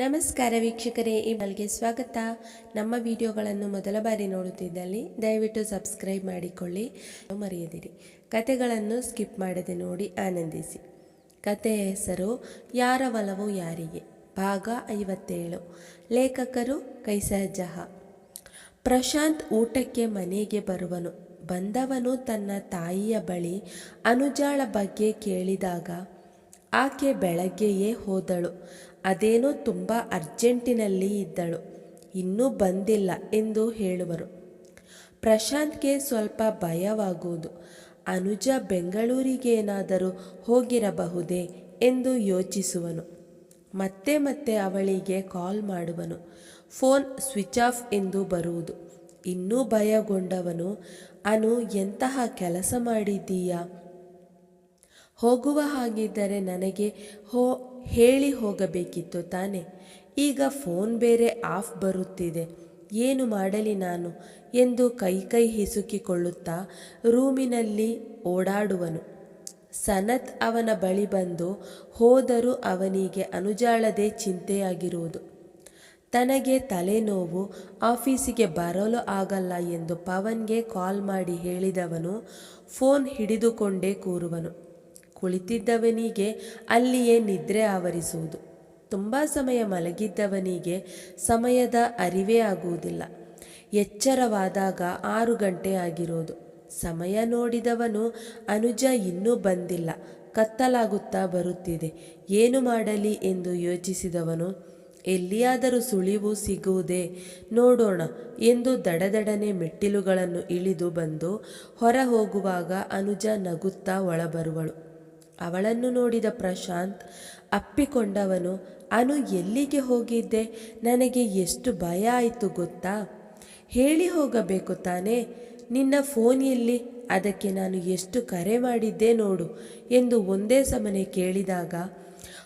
ನಮಸ್ಕಾರ ವೀಕ್ಷಕರೇ ಈ ಸ್ವಾಗತ. ನಮ್ಮ ವಿಡಿಯೋಗಳನ್ನು ಮೊದಲ ಬಾರಿ ನೋಡುತ್ತಿದ್ದಲ್ಲಿ ದಯವಿಟ್ಟು ಸಬ್ಸ್ಕ್ರೈಬ್ ಮಾಡಿಕೊಳ್ಳಿ. ಮರೆಯದಿರಿ. ಕತೆಗಳನ್ನು ಸ್ಕಿಪ್ ಮಾಡದೆ ನೋಡಿ ಆನಂದಿಸಿ. ಕತೆಯ ಹೆಸರು, ಯಾರ ಒಲವು ಯಾರಿಗೆ? ಭಾಗ ಐವತ್ತೇಳು. ಲೇಖಕರು ಕೈಸಹಜಹ. ಪ್ರಶಾಂತ್ ಊಟಕ್ಕೆ ಮನೆಗೆ ಬರುವನು. ಬಂದವನು ತನ್ನ ತಾಯಿಯ ಬಳಿ ಅನುಜಾಳ ಬಗ್ಗೆ ಕೇಳಿದಾಗ ಆಕೆ ಬೆಳಗ್ಗೆಯೇ ಹೋದಳು. ಅದೇನೋ ತುಂಬ ಅರ್ಜೆಂಟಿನಲ್ಲಿ ಇದ್ದಳು. ಇನ್ನೂ ಬಂದಿಲ್ಲ ಎಂದು ಹೇಳುವರು. ಪ್ರಶಾಂತ್ಗೆ ಸ್ವಲ್ಪ ಭಯವಾಗುವುದು. ಅನುಜ ಬೆಂಗಳೂರಿಗೇನಾದರೂ ಹೋಗಿರಬಹುದೇ ಎಂದು ಯೋಚಿಸುವನು. ಮತ್ತೆ ಮತ್ತೆ ಅವಳಿಗೆ ಕಾಲ್ ಮಾಡುವನು. ಫೋನ್ ಸ್ವಿಚ್ ಆಫ್ ಎಂದು ಬರುವುದು. ಇನ್ನೂ ಭಯಗೊಂಡವನು, ಅನು ಎಂತಹ ಕೆಲಸ ಮಾಡಿದ್ದೀಯಾ? ಹೋಗುವ ಹಾಗಿದ್ದರೆ ನನಗೆ ಹೋ, ಹೇಳಿ ಹೋಗಬೇಕಿತ್ತು ತಾನೆ. ಈಗ ಫೋನ್ ಬೇರೆ ಆಫ್ ಬರುತ್ತಿದೆ. ಏನು ಮಾಡಲಿ ನಾನು? ಎಂದು ಕೈ ಕೈ ಹಿಸುಕಿಕೊಳ್ಳುತ್ತಾ ರೂಮಿನಲ್ಲಿ ಓಡಾಡುವನು. ಸನತ್ ಅವನ ಬಳಿ ಬಂದು ಹೋದರೂ ಅವನಿಗೆ ಅನುಜಾಳದೆ ಚಿಂತೆಯಾಗಿರುವುದು. ತನಗೆ ತಲೆನೋವು, ಆಫೀಸಿಗೆ ಬರಲು ಆಗಲ್ಲ ಎಂದು ಪವನ್ಗೆ ಕಾಲ್ ಮಾಡಿ ಹೇಳಿದವನು, ಫೋನ್ ಹಿಡಿದುಕೊಂಡೇ ಕೂರುವನು. ಕುಳಿತಿದ್ದವನಿಗೆ ಅಲ್ಲಿಯೇ ನಿದ್ರೆ ಆವರಿಸುವುದು. ತುಂಬ ಸಮಯ ಮಲಗಿದ್ದವನಿಗೆ ಸಮಯದ ಅರಿವೇ ಆಗುವುದಿಲ್ಲ. ಎಚ್ಚರವಾದಾಗ ಆರು ಗಂಟೆ ಆಗಿರೋದು. ಸಮಯ ನೋಡಿದವನು ಅನುಜ ಇನ್ನೂ ಬಂದಿಲ್ಲ. ಕತ್ತಲಾಗುತ್ತಾ ಬರುತ್ತಿದೆ. ಏನು ಮಾಡಲಿ ಎಂದು ಯೋಚಿಸಿದವನು, ಎಲ್ಲಿಯಾದರೂ ಸುಳಿವು ಸಿಗುವುದೇ ನೋಡೋಣ ಎಂದು ದಡದಡನೆ ಮೆಟ್ಟಿಲುಗಳನ್ನು ಇಳಿದು ಬಂದು ಹೊರ ಹೋಗುವಾಗ ಅನುಜ ನಗುತ್ತಾ ಒಳಬರುವಳು. ಅವಳನ್ನು ನೋಡಿದ ಪ್ರಶಾಂತ್ ಅಪ್ಪಿಕೊಂಡವನು, ಅನು ಎಲ್ಲಿಗೆ ಹೋಗಿದ್ದೆ? ನನಗೆ ಎಷ್ಟು ಭಯ ಆಯಿತು ಗೊತ್ತಾ? ಹೇಳಿ ಹೋಗಬೇಕು ತಾನೇ? ನಿನ್ನ ಫೋನ್ ಎಲ್ಲಿ? ಅದಕ್ಕೆ ನಾನು ಎಷ್ಟು ಕರೆ ಮಾಡಿದ್ದೆ ನೋಡು ಎಂದು ಒಂದೇ ಸಮನೆ ಕೇಳಿದಾಗ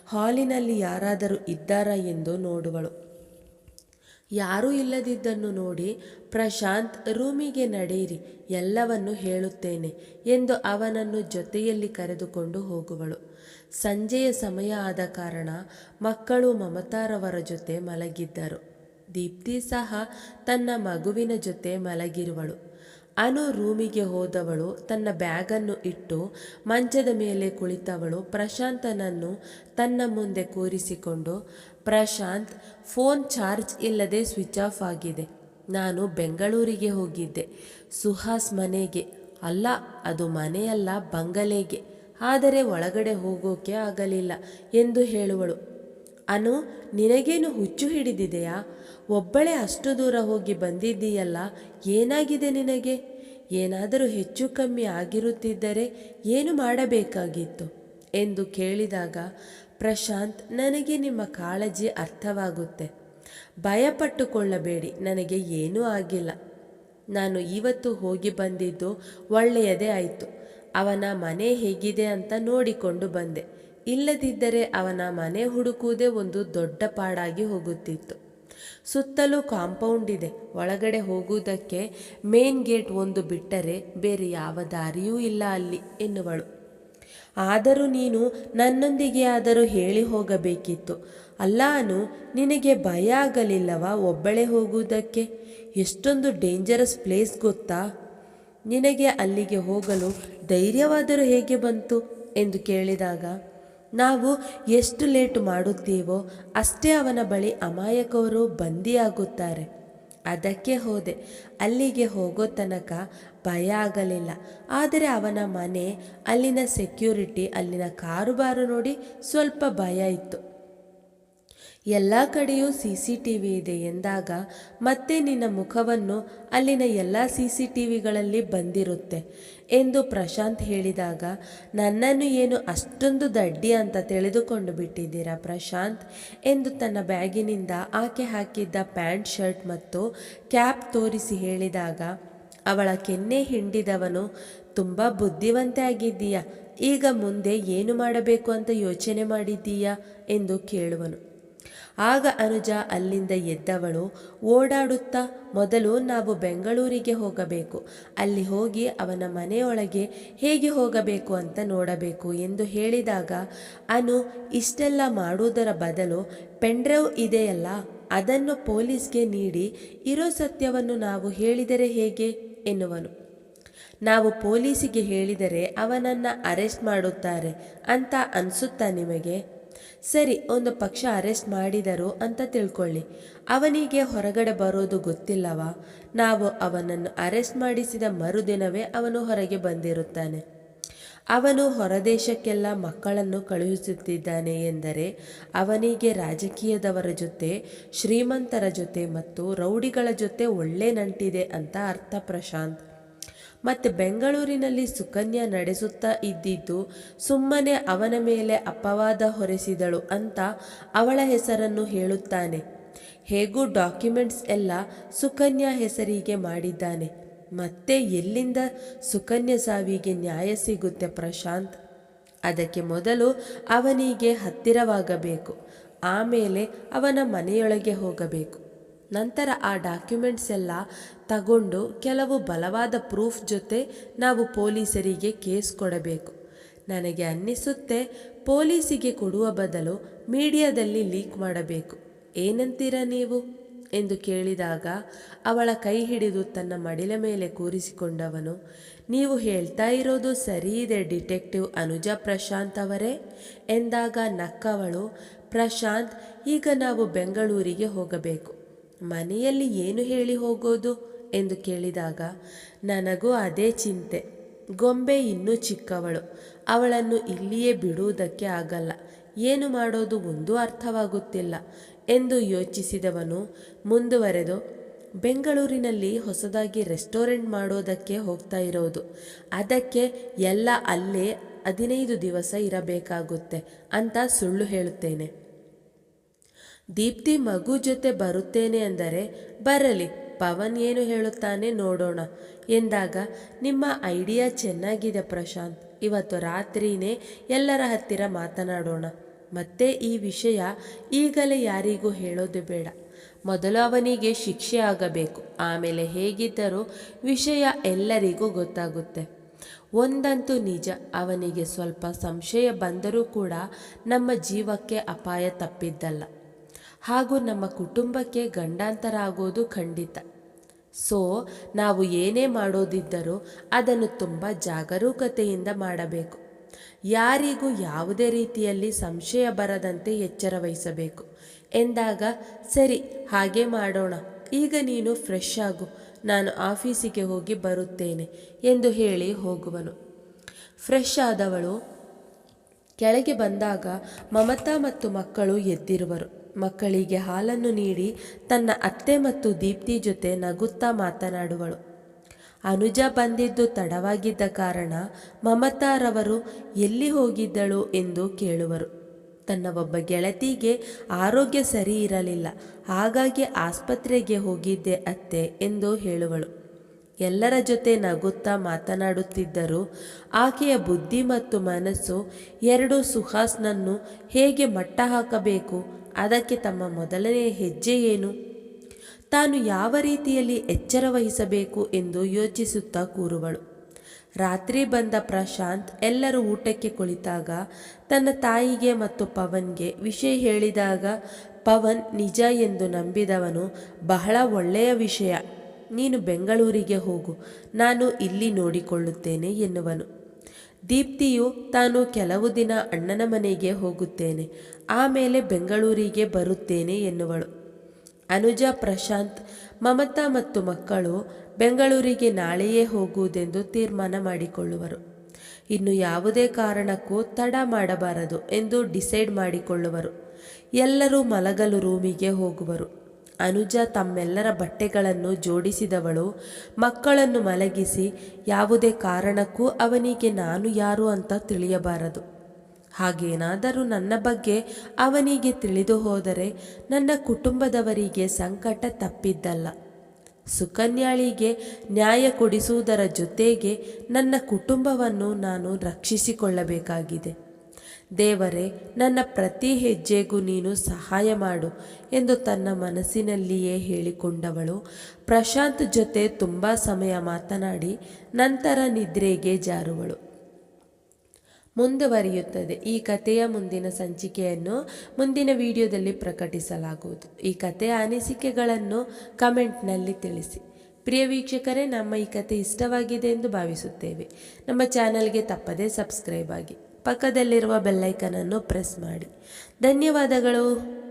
ಹಾಲಿನಲ್ಲಿ ಯಾರಾದರೂ ಇದ್ದಾರಾ ಎಂದು ನೋಡುವಳು. ಯಾರೂ ಇಲ್ಲದಿದ್ದನ್ನು ನೋಡಿ ಪ್ರಶಾಂತ್, ರೂಮಿಗೆ ನಡೆಯಿರಿ, ಎಲ್ಲವನ್ನು ಹೇಳುತ್ತೇನೆ ಎಂದು ಅವನನ್ನು ಜೊತೆಯಲ್ಲಿ ಕರೆದುಕೊಂಡು ಹೋಗುವಳು. ಸಂಜೆಯ ಸಮಯ ಆದ ಕಾರಣ ಮಕ್ಕಳು ಮಮತಾರವರ ಜೊತೆ ಮಲಗಿದ್ದರು. ದೀಪ್ತಿ ಸಹ ತನ್ನ ಮಗುವಿನ ಜೊತೆ ಮಲಗಿರುವಳು. ಅನು ರೂಮಿಗೆ ಹೋದವಳು, ತನ್ನ ಬ್ಯಾಗನ್ನು ಇಟ್ಟು ಮಂಚದ ಮೇಲೆ ಕುಳಿತವಳು. ಪ್ರಶಾಂತನನ್ನು ತನ್ನ ಮುಂದೆ ಕೂರಿಸಿಕೊಂಡು ಪ್ರಶಾಂತ್, ಫೋನ್ ಚಾರ್ಜ್ ಇಲ್ಲದೆ ಸ್ವಿಚ್ ಆಫ್ ಆಗಿದೆ. ನಾನು ಬೆಂಗಳೂರಿಗೆ ಹೋಗಿದ್ದೆ. ಸುಹಾಸ್ ಮನೆಗೆ. ಅಲ್ಲ, ಅದು ಮನೆಯಲ್ಲ, ಬಂಗಲೆಗೆ. ಆದರೆ ಒಳಗಡೆ ಹೋಗೋಕೆ ಆಗಲಿಲ್ಲ ಎಂದು ಹೇಳುವಳು. ಅನು, ನಿನಗೇನು ಹುಚ್ಚು ಹಿಡಿದಿದೆಯಾ? ಒಬ್ಬಳೇ ಅಷ್ಟು ದೂರ ಹೋಗಿ ಬಂದಿದ್ದೀಯಲ್ಲ, ಏನಾಗಿದೆ ನಿನಗೆ? ಏನಾದರೂ ಹೆಚ್ಚು ಕಮ್ಮಿ ಆಗಿರುತ್ತಿದ್ದರೆ ಏನು ಮಾಡಬೇಕಾಗಿತ್ತು? ಎಂದು ಕೇಳಿದಾಗ, ಪ್ರಶಾಂತ್, ನನಗೆ ನಿಮ್ಮ ಕಾಳಜಿ ಅರ್ಥವಾಗುತ್ತೆ. ಭಯಪಟ್ಟುಕೊಳ್ಳಬೇಡಿ, ನನಗೆ ಏನೂ ಆಗಿಲ್ಲ. ನಾನು ಇವತ್ತು ಹೋಗಿ ಬಂದಿದ್ದು ಒಳ್ಳೆಯದೇ ಆಯಿತು. ಅವನ ಮನೆ ಹೇಗಿದೆ ಅಂತ ನೋಡಿಕೊಂಡು ಬಂದೆ. ಇಲ್ಲದಿದ್ದರೆ ಅವನ ಮನೆ ಹುಡುಕುವುದೇ ಒಂದು ದೊಡ್ಡ ಪಾಡಾಗಿ ಹೋಗುತ್ತಿತ್ತು. ಸುತ್ತಲೂ ಕಾಂಪೌಂಡ್ ಇದೆ. ಒಳಗಡೆ ಹೋಗುವುದಕ್ಕೆ ಮೇನ್ ಗೇಟ್ ಒಂದು ಬಿಟ್ಟರೆ ಬೇರೆ ಯಾವ ದಾರಿಯೂ ಇಲ್ಲ ಅಲ್ಲಿ, ಎನ್ನುವಳು. ಆದರೂ ನೀನು ನನ್ನೊಂದಿಗೆ ಆದರೂ ಹೇಳಿ ಹೋಗಬೇಕಿತ್ತು. ಅಲ್ಲಾನು ನಿನಗೆ ಭಯ ಆಗಲಿಲ್ಲವಾ ಒಬ್ಬಳೇ ಹೋಗುವುದಕ್ಕೆ? ಎಷ್ಟೊಂದು ಡೇಂಜರಸ್ ಪ್ಲೇಸ್ ಗೊತ್ತಾ? ನಿನಗೆ ಅಲ್ಲಿಗೆ ಹೋಗಲು ಧೈರ್ಯವಾದರೂ ಹೇಗೆ ಬಂತು? ಎಂದು ಕೇಳಿದಾಗ, ನಾವು ಎಷ್ಟು ಲೇಟ್ ಮಾಡುತ್ತೀವೋ ಅಷ್ಟೇ ಅವನ ಬಳಿ ಅಮಾಯಕವರು ಬಂದಿಯಾಗುತ್ತಾರೆ. ಅದಕ್ಕೆ ಹೋದೆ. ಅಲ್ಲಿಗೆ ಹೋಗೋ ತನಕ ಭಯ ಆಗಲಿಲ್ಲ. ಆದರೆ ಅವನ ಮನೆ, ಅಲ್ಲಿನ ಸೆಕ್ಯೂರಿಟಿ ಅಲ್ಲಿನ ಕಾರುಬಾರು ನೋಡಿ ಸ್ವಲ್ಪ ಭಯ ಇತ್ತು. ಎಲ್ಲ ಕಡೆಯೂ ಸಿ ಸಿ ಟಿ ವಿ ಇದೆ ಎಂದಾಗ ಮತ್ತೆ ನಿನ್ನ ಮುಖವನ್ನು ಅಲ್ಲಿನ ಎಲ್ಲ ಸಿ ಸಿ ಟಿ ವಿಗಳಲ್ಲಿ ಬಂದಿರುತ್ತೆ ಎಂದು ಪ್ರಶಾಂತ್ ಹೇಳಿದಾಗ, ನನ್ನನ್ನು ಏನು ಅಷ್ಟೊಂದು ದಡ್ಡಿ ಅಂತ ತಿಳಿದುಕೊಂಡು ಬಿಟ್ಟಿದ್ದೀರಾ ಪ್ರಶಾಂತ್ ಎಂದು ತನ್ನ ಬ್ಯಾಗಿನಿಂದ ಆಕೆ ಹಾಕಿದ್ದ ಪ್ಯಾಂಟ್ ಶರ್ಟ್ ಮತ್ತು ಕ್ಯಾಪ್ ತೋರಿಸಿ ಹೇಳಿದಾಗ ಅವಳ ಕೆನ್ನೆ ಹಿಂಡಿದವನು, ತುಂಬ ಬುದ್ಧಿವಂತೆ ಆಗಿದ್ದೀಯ ಈಗ ಮುಂದೆ ಏನು ಮಾಡಬೇಕು ಅಂತ ಯೋಚನೆ ಮಾಡಿದ್ದೀಯಾ? ಎಂದು ಕೇಳುವನು. ಆಗ ಅನುಜ ಅಲ್ಲಿಂದ ಎದ್ದವಳು, ಓಡಾಡುತ್ತಾ, ಮೊದಲು ನಾವು ಬೆಂಗಳೂರಿಗೆ ಹೋಗಬೇಕು. ಅಲ್ಲಿ ಹೋಗಿ ಅವನ ಮನೆಯೊಳಗೆ ಹೇಗೆ ಹೋಗಬೇಕು ಅಂತ ನೋಡಬೇಕು ಎಂದು ಹೇಳಿದಾಗ, ಅನು, ಇಷ್ಟೆಲ್ಲ ಮಾಡುವುದರ ಬದಲು ಪೆಂಡ್ರೈವ್ ಇದೆಯಲ್ಲ, ಅದನ್ನು ಪೊಲೀಸ್ಗೆ ನೀಡಿ, ಇರೋ ಸತ್ಯವನ್ನು ನಾವು ಹೇಳಿದರೆ ಹೇಗೆ? ಎನ್ನುವನು. ನಾವು ಪೊಲೀಸಿಗೆ ಹೇಳಿದರೆ ಅವನನ್ನು ಅರೆಸ್ಟ್ ಮಾಡುತ್ತಾರೆ ಅಂತ ಅನಿಸುತ್ತಾ ನಿಮಗೆ? ಸರಿ, ಒಂದು ಪಕ್ಷ ಅರೆಸ್ಟ್ ಮಾಡಿದರು ಅಂತ ತಿಳ್ಕೊಳ್ಳಿ. ಅವನಿಗೆ ಹೊರಗಡೆ ಬರೋದು ಗೊತ್ತಿಲ್ಲವಾ? ನಾವು ಅವನನ್ನು ಅರೆಸ್ಟ್ ಮಾಡಿಸಿದ ಮರುದಿನವೇ ಅವನು ಹೊರಗೆ ಬಂದಿರುತ್ತಾನೆ. ಅವನು ಹೊರದೇಶಕ್ಕೆಲ್ಲ ಮಕ್ಕಳನ್ನು ಕಳುಹಿಸುತ್ತಿದ್ದಾನೆ ಎಂದರೆ ಅವನಿಗೆ ರಾಜಕೀಯದವರ ಜೊತೆ, ಶ್ರೀಮಂತರ ಜೊತೆ ಮತ್ತು ರೌಡಿಗಳ ಜೊತೆ ಒಳ್ಳೆ ನಂಟಿದೆ ಅಂತ ಅರ್ಥ ಪ್ರಶಾಂತ್. ಮತ್ತು ಬೆಂಗಳೂರಿನಲ್ಲಿ ಸುಕನ್ಯಾ ನಡೆಸುತ್ತಾ ಇದ್ದಿದ್ದು ಸುಮ್ಮನೆ ಅವನ ಮೇಲೆ ಅಪವಾದ ಹೊರಿಸಿದಳು ಅಂತ ಅವಳ ಹೆಸರನ್ನು ಹೇಳುತ್ತಾನೆ. ಹೇಗೂ ಡಾಕ್ಯುಮೆಂಟ್ಸ್ ಎಲ್ಲ ಸುಕನ್ಯಾ ಹೆಸರಿಗೆ ಮಾಡಿದ್ದಾನೆ. ಮತ್ತೆ ಎಲ್ಲಿಂದ ಸುಕನ್ಯಾ ಸಾವಿಗೆ ನ್ಯಾಯ ಸಿಗುತ್ತೆ ಪ್ರಶಾಂತ್? ಅದಕ್ಕೆ ಮೊದಲು ಅವನಿಗೆ ಹತ್ತಿರವಾಗಬೇಕು. ಆಮೇಲೆ ಅವನ ಮನೆಯೊಳಗೆ ಹೋಗಬೇಕು. ನಂತರ ಆ ಡಾಕ್ಯುಮೆಂಟ್ಸ್ ಎಲ್ಲ ತಗೊಂಡು ಕೆಲವು ಬಲವಾದ ಪ್ರೂಫ್ ಜೊತೆ ನಾವು ಪೊಲೀಸರಿಗೆ ಕೇಸ್ ಕೊಡಬೇಕು. ನನಗೆ ಅನ್ನಿಸುತ್ತೆ ಪೊಲೀಸಿಗೆ ಕೊಡುವ ಬದಲು ಮೀಡಿಯಾದಲ್ಲಿ ಲೀಕ್ ಮಾಡಬೇಕು. ಏನಂತೀರ ನೀವು? ಎಂದು ಕೇಳಿದಾಗ ಅವಳ ಕೈ ಹಿಡಿದು ತನ್ನ ಮಡಿಲ ಮೇಲೆ ಕೂರಿಸಿಕೊಂಡವನು, ನೀವು ಹೇಳ್ತಾ ಇರೋದು ಸರಿ ಇದೆ, ಡಿಟೆಕ್ಟಿವ್ ಅನುಜ ಪ್ರಶಾಂತ್ ಅವರೇ ಎಂದಾಗ ನಕ್ಕವಳು, ಪ್ರಶಾಂತ್, ಈಗ ನಾವು ಬೆಂಗಳೂರಿಗೆ ಹೋಗಬೇಕು. ಮನೆಯಲ್ಲಿ ಏನು ಹೇಳಿ ಹೋಗೋದು? ಎಂದು ಕೇಳಿದಾಗ, ನನಗೂ ಅದೇ ಚಿಂತೆ. ಗೊಂಬೆ ಇನ್ನೂ ಚಿಕ್ಕವಳು. ಅವಳನ್ನು ಇಲ್ಲಿಯೇ ಬಿಡುವುದಕ್ಕೆ ಆಗಲ್ಲ. ಏನು ಮಾಡೋದು ಒಂದೂ ಅರ್ಥವಾಗುತ್ತಿಲ್ಲ ಎಂದು ಯೋಚಿಸಿದವನು ಮುಂದುವರೆದು, ಬೆಂಗಳೂರಿನಲ್ಲಿ ಹೊಸದಾಗಿ ರೆಸ್ಟೋರೆಂಟ್ ಮಾಡೋದಕ್ಕೆ ಹೋಗ್ತಾ ಇರೋದು. ಅದಕ್ಕೆ ಎಲ್ಲ ಅಲ್ಲೇ ಹದಿನೈದು ದಿವಸ ಇರಬೇಕಾಗುತ್ತೆ ಅಂತ ಸುಳ್ಳು ಹೇಳುತ್ತೇನೆ. ದೀಪ್ತಿ ಮಗು ಜೊತೆ ಬರುತ್ತೇನೆ ಅಂದರೆ, ಬರಲಿ, ಪವನ್ ಏನು ಹೇಳುತ್ತಾನೆ ನೋಡೋಣ ಎಂದಾಗ, ನಿಮ್ಮ ಐಡಿಯಾ ಚೆನ್ನಾಗಿದೆ ಪ್ರಶಾಂತ್, ಇವತ್ತು ರಾತ್ರಿನೇ ಎಲ್ಲರ ಹತ್ತಿರ ಮಾತನಾಡೋಣ. ಮತ್ತೆ ಈ ವಿಷಯ ಈಗಲೇ ಯಾರಿಗೂ ಹೇಳೋದು ಬೇಡ. ಮೊದಲು ಅವನಿಗೆ ಶಿಕ್ಷೆ ಆಗಬೇಕು. ಆಮೇಲೆ ಹೇಗಿದ್ದರೂ ವಿಷಯ ಎಲ್ಲರಿಗೂ ಗೊತ್ತಾಗುತ್ತೆ. ಒಂದಂತೂ ನಿಜ, ಅವನಿಗೆ ಸ್ವಲ್ಪ ಸಂಶಯ ಬಂದರೂ ಕೂಡ ನಮ್ಮ ಜೀವಕ್ಕೆ ಅಪಾಯ ತಪ್ಪಿದ್ದಲ್ಲ. ಹಾಗೂ ನಮ್ಮ ಕುಟುಂಬಕ್ಕೆ ಗಂಡಾಂತರ ಆಗೋದು ಖಂಡಿತ. ಸೊ, ನಾವು ಏನೇ ಮಾಡೋದಿದ್ದರೂ ಅದನ್ನು ತುಂಬ ಜಾಗರೂಕತೆಯಿಂದ ಮಾಡಬೇಕು. ಯಾರಿಗೂ ಯಾವುದೇ ರೀತಿಯಲ್ಲಿ ಸಂಶಯ ಬರದಂತೆ ಎಚ್ಚರ ವಹಿಸಬೇಕು. ಎಂದಾಗ, ಸರಿ, ಹಾಗೆ ಮಾಡೋಣ. ಈಗ ನೀನು ಫ್ರೆಶ್ ಆಗು. ನಾನು ಆಫೀಸಿಗೆ ಹೋಗಿ ಬರುತ್ತೇನೆ, ಎಂದು ಹೇಳಿ ಹೋಗುವನು. ಫ್ರೆಶ್ ಆದವಳು ಕೆಳಗೆ ಬಂದಾಗ ಮಮತಾ ಮತ್ತು ಮಕ್ಕಳು ಎದ್ದಿರುವರು. ಮಕ್ಕಳಿಗೆ ಹಾಲನ್ನು ನೀಡಿ ತನ್ನ ಅತ್ತೆ ಮತ್ತು ದೀಪ್ತಿ ಜೊತೆ ನಗುತ್ತಾ ಮಾತನಾಡುವಳು. ಅನುಜ ಬಂದಿದ್ದು ತಡವಾಗಿದ್ದ ಕಾರಣ ಮಮತಾರವರು ಎಲ್ಲಿ ಹೋಗಿದ್ದಳು ಎಂದು ಕೇಳುವರು. ತನ್ನ ಒಬ್ಬ ಗೆಳತಿಗೆ ಆರೋಗ್ಯ ಸರಿ ಇರಲಿಲ್ಲ. ಹಾಗಾಗಿ ಆಸ್ಪತ್ರೆಗೆ ಹೋಗಿದ್ದೆ ಅತ್ತೆ ಎಂದು ಹೇಳುವಳು. ಎಲ್ಲರ ಜೊತೆ ನಗುತ್ತಾ ಮಾತನಾಡುತ್ತಿದ್ದರು ಆಕೆಯ ಬುದ್ಧಿ ಮತ್ತು ಮನಸ್ಸು ಎರಡು ಸುಹಾಸ್ನನ್ನು ಹೇಗೆ ಮಟ್ಟ ಹಾಕಬೇಕು, ಅದಕ್ಕೆ ತಮ್ಮ ಮೊದಲನೇ ಹೆಜ್ಜೆ ಏನು? ತಾನು ಯಾವ ರೀತಿಯಲ್ಲಿ ಎಚ್ಚರ ವಹಿಸಬೇಕು ಎಂದು ಯೋಚಿಸುತ್ತಾ ಕೂರುವಳು. ರಾತ್ರಿ ಬಂದ ಪ್ರಶಾಂತ್ ಎಲ್ಲರೂ ಊಟಕ್ಕೆ ಕುಳಿತಾಗ ತನ್ನ ತಾಯಿಗೆ ಮತ್ತು ಪವನ್ಗೆ ವಿಷಯ ಹೇಳಿದಾಗ, ಪವನ್, ನಿಜ ಎಂದು ನಂಬಿದವನು ಬಹಳ ಒಳ್ಳೆಯ ವಿಷಯ. ನೀನು ಬೆಂಗಳೂರಿಗೆ ಹೋಗು. ನಾನು ಇಲ್ಲಿ ನೋಡಿಕೊಳ್ಳುತ್ತೇನೆ, ಎನ್ನುವನು. ದೀಪ್ತಿಯು, ತಾನು ಕೆಲವು ದಿನ ಅಣ್ಣನ ಮನೆಗೆ ಹೋಗುತ್ತೇನೆ. ಆಮೇಲೆ ಬೆಂಗಳೂರಿಗೆ ಬರುತ್ತೇನೆ, ಎನ್ನುವಳು. ಅನುಜ ಪ್ರಶಾಂತ್, ಮಮತಾ ಮತ್ತು ಮಕ್ಕಳು ಬೆಂಗಳೂರಿಗೆ ನಾಳೆಯೇ ಹೋಗುವುದೆಂದು ತೀರ್ಮಾನ ಮಾಡಿಕೊಳ್ಳುವರು. ಇನ್ನು ಯಾವುದೇ ಕಾರಣಕ್ಕೂ ತಡ ಮಾಡಬಾರದು ಎಂದು ಡಿಸೈಡ್ ಮಾಡಿಕೊಳ್ಳುವರು. ಎಲ್ಲರೂ ಮಲಗಲು ರೂಮಿಗೆ ಹೋಗುವರು. ಅನುಜ ತಮ್ಮೆಲ್ಲರ ಬಟ್ಟೆಗಳನ್ನು ಜೋಡಿಸಿದವಳು, ಮಕ್ಕಳನ್ನು ಮಲಗಿಸಿ ಯಾವುದೇ ಕಾರಣಕ್ಕೂ ಅವನಿಗೆ ನಾನು ಯಾರು ಅಂತ ತಿಳಿಯಬಾರದು. ಹಾಗೇನಾದರೂ ನನ್ನ ಬಗ್ಗೆ ಅವನಿಗೆ ತಿಳಿದು ಹೋದರೆ ನನ್ನ ಕುಟುಂಬದವರಿಗೆ ಸಂಕಟ ತಪ್ಪಿದ್ದಲ್ಲ. ಸುಕನ್ಯಾಳಿಗೆ ನ್ಯಾಯ ಕೊಡಿಸುವುದರ ಜೊತೆಗೆ ನನ್ನ ಕುಟುಂಬವನ್ನು ನಾನು ರಕ್ಷಿಸಿಕೊಳ್ಳಬೇಕಾಗಿದೆ. ದೇವರೇ, ನನ್ನ ಪ್ರತಿ ಹೆಜ್ಜೆಗೂ ನೀನು ಸಹಾಯ ಮಾಡು ಎಂದು ತನ್ನ ಮನಸ್ಸಿನಲ್ಲಿಯೇ ಹೇಳಿಕೊಂಡವಳು. ಪ್ರಶಾಂತ್ ಜೊತೆ ತುಂಬ ಸಮಯ ಮಾತನಾಡಿ ನಂತರ ನಿದ್ರೆಗೆ ಜಾರುವಳು. ಮುಂದುವರಿಯುತ್ತದೆ. ಈ ಕಥೆಯ ಮುಂದಿನ ಸಂಚಿಕೆಯನ್ನು ಮುಂದಿನ ವಿಡಿಯೋದಲ್ಲಿ ಪ್ರಕಟಿಸಲಾಗುವುದು. ಈ ಕಥೆಯ ಅನಿಸಿಕೆಗಳನ್ನು ಕಮೆಂಟ್ನಲ್ಲಿ ತಿಳಿಸಿ. ಪ್ರಿಯ ವೀಕ್ಷಕರೇ, ನಮ್ಮ ಈ ಕಥೆ ಇಷ್ಟವಾಗಿದೆ ಎಂದು ಭಾವಿಸುತ್ತೇವೆ. ನಮ್ಮ ಚಾನಲ್ಗೆ ತಪ್ಪದೇ ಸಬ್ಸ್ಕ್ರೈಬ್ ಆಗಿ. ಪಕ್ಕದಲ್ಲಿರುವ ಬೆಲ್ಲೈಕನನ್ನು ಪ್ರೆಸ್ ಮಾಡಿ. ಧನ್ಯವಾದಗಳು.